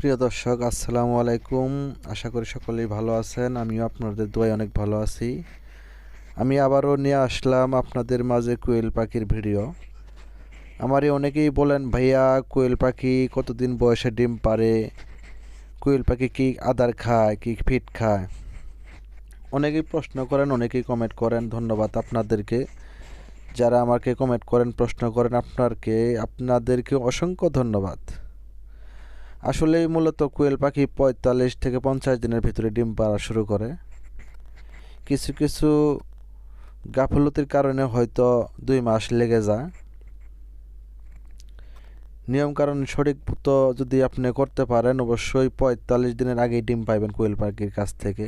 প্রিয় দর্শক, আসসালামু আলাইকুম। আশা করি সকলেই ভালো আছেন। আমিও আপনাদের দোয়ায় অনেক ভালো আছি। আমি আবারও নিয়ে আসলাম আপনাদের মাঝে কোয়েল পাখির ভিডিও। আমারই অনেকেই বলেন, ভাইয়া, কোয়েল পাখি কতদিন বয়সে ডিম পারে কোয়েল পাখি কি আদার খায়, কি ফিট খায়? অনেকেই প্রশ্ন করেন, অনেকেই কমেন্ট করেন। ধন্যবাদ আপনাদেরকে। যারা আমাকে কমেন্ট করেন, প্রশ্ন করেন আপনারকে, আপনাদেরকে অসংখ্য ধন্যবাদ। আসলেই মূলত কোয়েল পাখি পঁয়তাল্লিশ থেকে পঞ্চাশ দিনের ভিতরে ডিম পাড়া শুরু করে। কিছু কিছু গাফলতির কারণে হয়তো দুই মাস লেগে যায়। নিয়ম কারণ সঠিক তো যদি আপনি করতে পারেন, অবশ্যই পঁয়তাল্লিশ দিনের আগেই ডিম পাইবেন কোয়েল পাখির কাছ থেকে।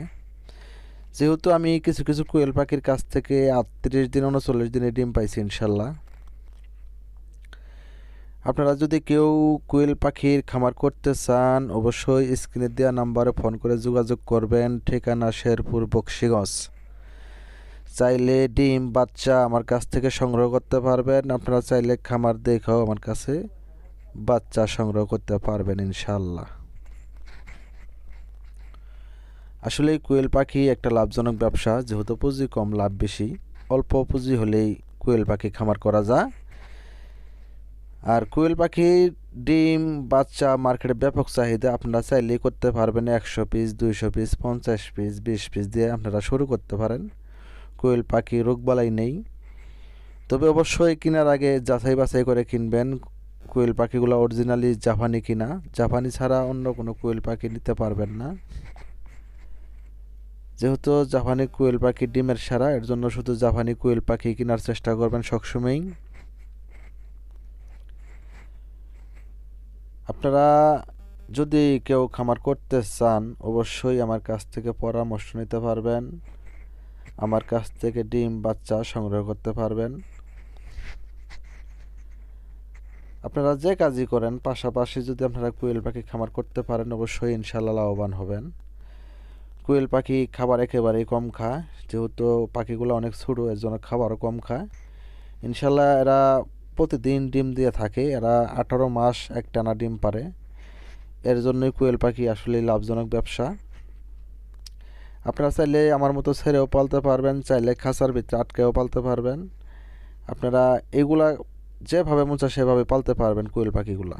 যেহেতু আমি কিছু কিছু কোয়েল পাখির কাছ থেকে আটত্রিশ দিন, উনচল্লিশ দিনে ডিম পাইছি ইনশাল্লাহ। আপনারা যদি কেউ কোয়েল পাখির খামার করতে চান, অবশ্যই স্ক্রিনে দেওয়া নাম্বারে ফোন করে যোগাযোগ করবেন। ঠিকানা শেরপুর, বক্সিগঞ্জ। চাইলে ডিম, বাচ্চা আমার কাছ থেকে সংগ্রহ করতে পারবেন। আপনারা চাইলে খামার দেখেও আমার কাছে বাচ্চা সংগ্রহ করতে পারবেন ইনশাল্লাহ আসলে কোয়েল পাখি একটা লাভজনক ব্যবসা। যেহেতু পুঁজি কম, লাভ বেশি। অল্প পুঁজি হলেই কোয়েল পাখি খামার করা যায়। আর কোয়েল পাখির ডিম, বাচ্চা, মার্কেটে ব্যাপক চাহিদা। আপনারা চাইলেই করতে পারবেন একশো পিস, দুইশো পিস, পঞ্চাশ পিস, বিশ পিস দিয়ে আপনারা শুরু করতে পারেন। কোয়েল পাখি রোগবালাই নেই। তবে অবশ্যই কেনার আগে যাচাই বাছাই করে কিনবেন কোয়েল পাখিগুলো অরিজিনালি জাপানি কিনা। জাপানি ছাড়া অন্য কোনো কোয়েল পাখি নিতে পারবেন না। যেহেতু জাপানি কোয়েল পাখি ডিমের সারা, এর জন্য শুধু জাপানি কোয়েল পাখি কেনার চেষ্টা করবেন সবসময়ই। আপনারা যদি কেউ খামার করতে চান, অবশ্যই আমার কাছ থেকে পরামর্শ নিতে পারবেন। আমার কাছ থেকে ডিম, বাচ্চা সংগ্রহ করতে পারবেন। আপনারা যে কাজই করেন, পাশাপাশি যদি আপনারা কোয়েল পাখি খামার করতে পারেন, অবশ্যই ইনশাল্লাহ লাভবান হবেন। কোয়েল পাখি খাবার একেবারেই কম খায়, যেহেতু পাখিগুলো অনেক ছোটো, এর জন্য খাবারও কম খায়। ইনশাল্লাহ এরা প্রতিদিন ডিম দিয়ে থাকে, এরা আঠারো মাস একটানা ডিম পারে। এর জন্যই কোয়েল পাখি আসলে লাভজনক ব্যবসা। আপনারা চাইলে আমার মতো ছেড়েও পালতে পারবেন, চাইলে খাঁচার ভিতরে আটকেও পালতে পারবেন। আপনারা এগুলা যেভাবে মোচা সেভাবে পালতে পারবেন কোয়েল পাখিগুলা।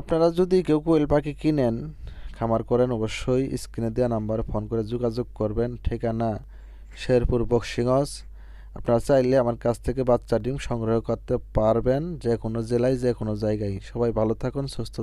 আপনারা যদি কেউ কোয়েল পাখি কিনেন, খামার করেন, অবশ্যই স্ক্রিনে দেওয়া নাম্বারে ফোন করে যোগাযোগ করবেন। ঠিকানা শেরপুর বক্সিগঞ্জ আপনারা চাইলে আমার কাছ থেকে বাচ্চা ডিম সংগ্রহ করতে পারবেন যে কোনো জেলায় যে কোনো জায়গায়। সবাই ভালো থাকুন, সুস্থ